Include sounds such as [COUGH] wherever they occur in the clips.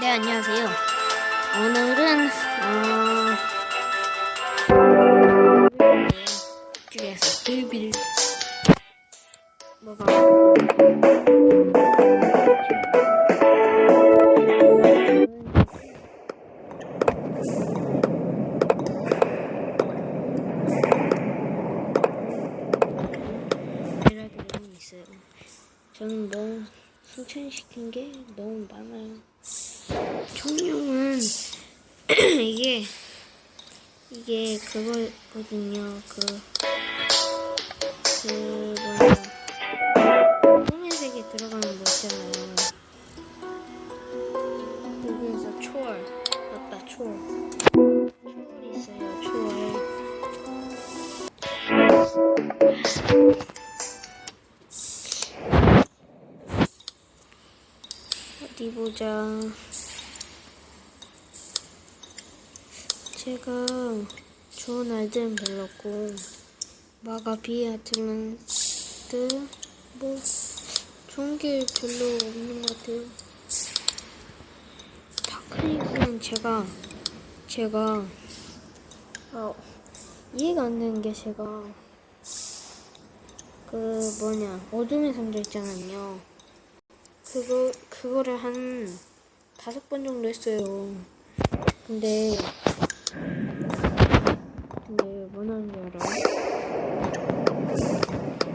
네, 안녕하세요. 오늘은, 어, 집에서 빌빌. 뭐가. 저는 너무 승천시킨 게 너무 많아요. 총룡은 [CLEARS THROAT] 이게 이게 그거거든요. 그, 그 뭐냐 홍해색에 들어가는 거 있잖아요. 여기에서 초월 맞다 초월 초월이 있어요. 초월 어디 보자. 제가 좋은 아이들은 별로 없고 마가 비 아틀란트 뭐 좋은 게 별로 없는 것 같아요. 타크닉은 제가 제가 어, 이해가 안 되는 게 제가 그 뭐냐 어둠의 상자 있잖아요. 그거 그거를 한 다섯 번 정도 했어요. 근데 근데 뭐라는 줄 알아?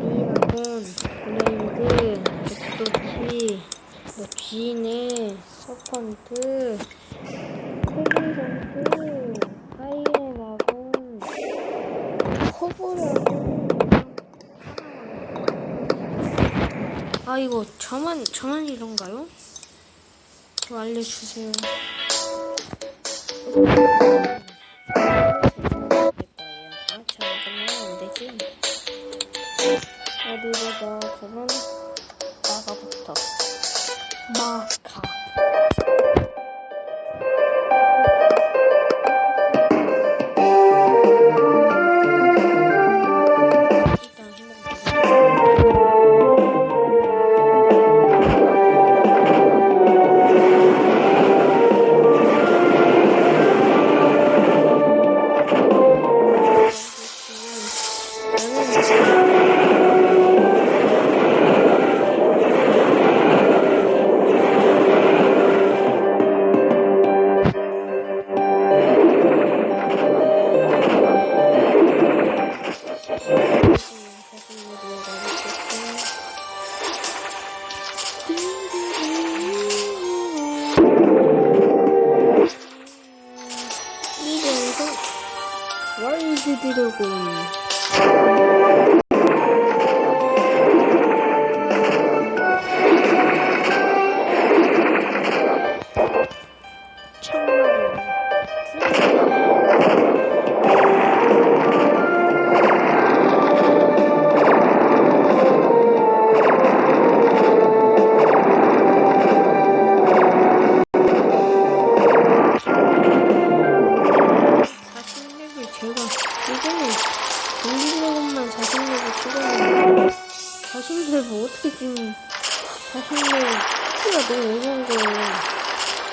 이라곤, 블레이드, 족도치, 뭐 지네, 서펀트, 코블선트, 하이에나곤, 코브라곤. 아 이거 저만 저만 이런가요? 좀 알려주세요. 어디 보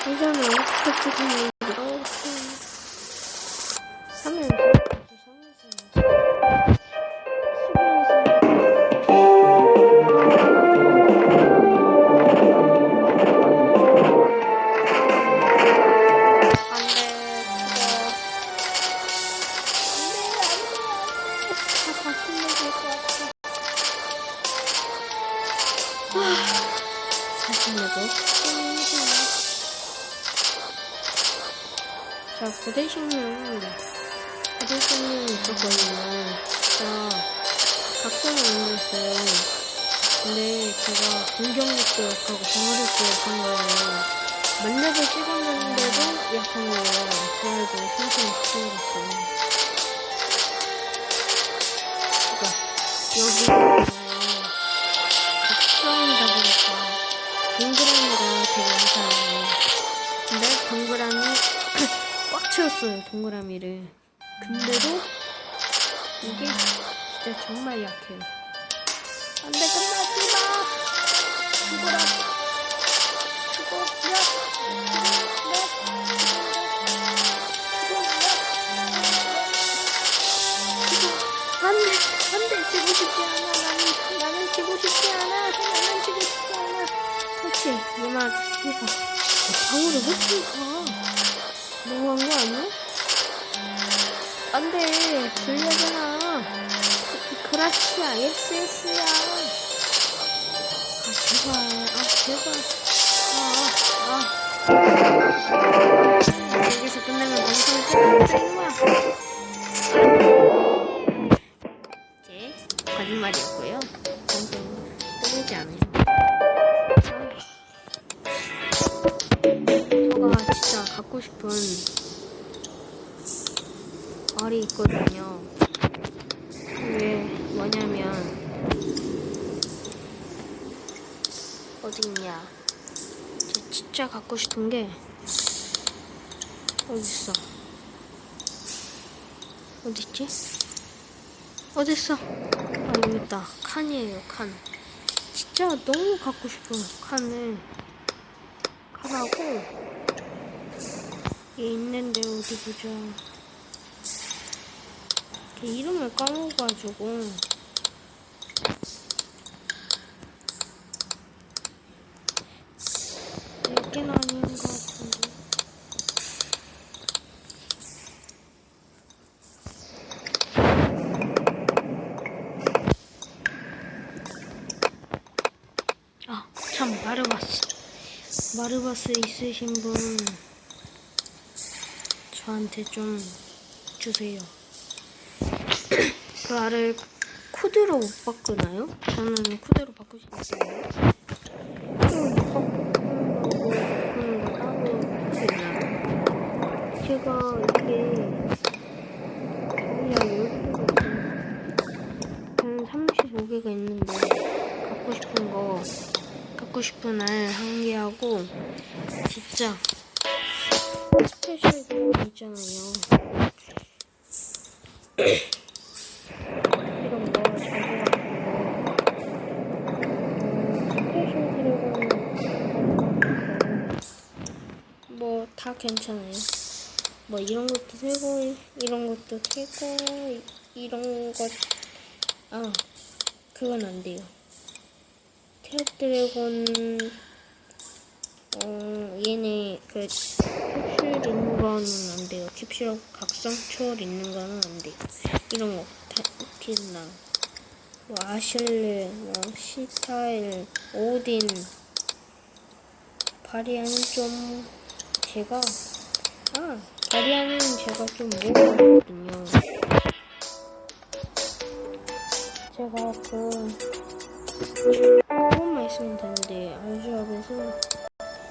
예전에 어떻게 자 고대식물 고대식물 있었거든요. 자 각성을 만들었어요 근데 제가 공격력도 약하고 방어력도 약한 거예요. 만렙을 찍었는데도 약한 거예요. 그래가지고 생선을 시켜버렸어요. 진짜 여기 각성이다 보니까 동그라미가 되게 많잖아요. 근데 동그라미 꽉 치웠어요 동그라미를 근데도 이게 진짜 정말 약해요 안돼 끝나지마 죽어라 죽어라 죽어라 안돼 안돼 지고 싶지 않아 나는 나는 지고 싶지 않아 나는 지고 싶지 않아 그렇지 누나 이거 방으로 왜 이렇게 가 너무한 거 아니야? 안돼 불리하잖아. 그- 그라치야 SS야. 아 제발 아 제발 아 아. 여기서 끝내면 방송을 끝내는 거야. 싶은 말이 있거든요. 그게 뭐냐면 어디 있냐? 저 진짜 갖고 싶은 게 있지? 어디 있어? 아 여기 있다. 칸이에요 칸. 진짜 너무 갖고 싶어요 칸을. 칸하고 얘 있는데 어디 보자. 걔 이름을 까먹어가지고 여긴 아닌 것 같은데. 아, 참 마르바스. 마르바스 있으신 분 저한테 좀 주세요. 그 알을 코드로 못 바꾸나요? 저는 코드로 바꾸지 있나요? 제가 이게 그냥 10개가 한 35개가 있는데 갖고 싶은 거 갖고 싶은 알 한 개하고 진짜 스페셜 그런 거 있잖아요. 이런 거 자주 같은 거 어, 스페셜 드래곤 뭐다 괜찮아요. 뭐 이런 것도 되고 이런 것도 되고 이런 것 아, 그건 안 돼요. 캐럿 드래곤, 어, 얘네, 그, 캡슐 있는 거는 안 돼요. 캡슐 각성 초월 있는 거는 안 돼요. 이런 거, 다, 딜랑, 뭐, 아실레, 뭐, 시타일, 오딘, 바리안은 좀, 제가, 아, 바리안은 제가 좀 모르거든요. 제가 그 조금만 있으면 되는데 알조합에서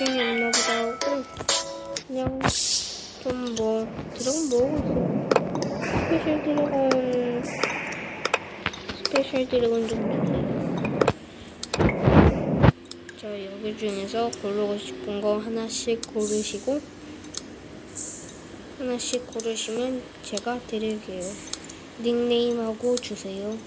미션이 없나 보다 하고 그냥 좀 뭐 드래곤 모으고 있어요 스페셜 드래곤 스페셜 드래곤 좀 주세요 자 여기 중에서 고르고 싶은 거 하나씩 고르시고 하나씩 고르시면 제가 드릴게요. 닉네임하고 주세요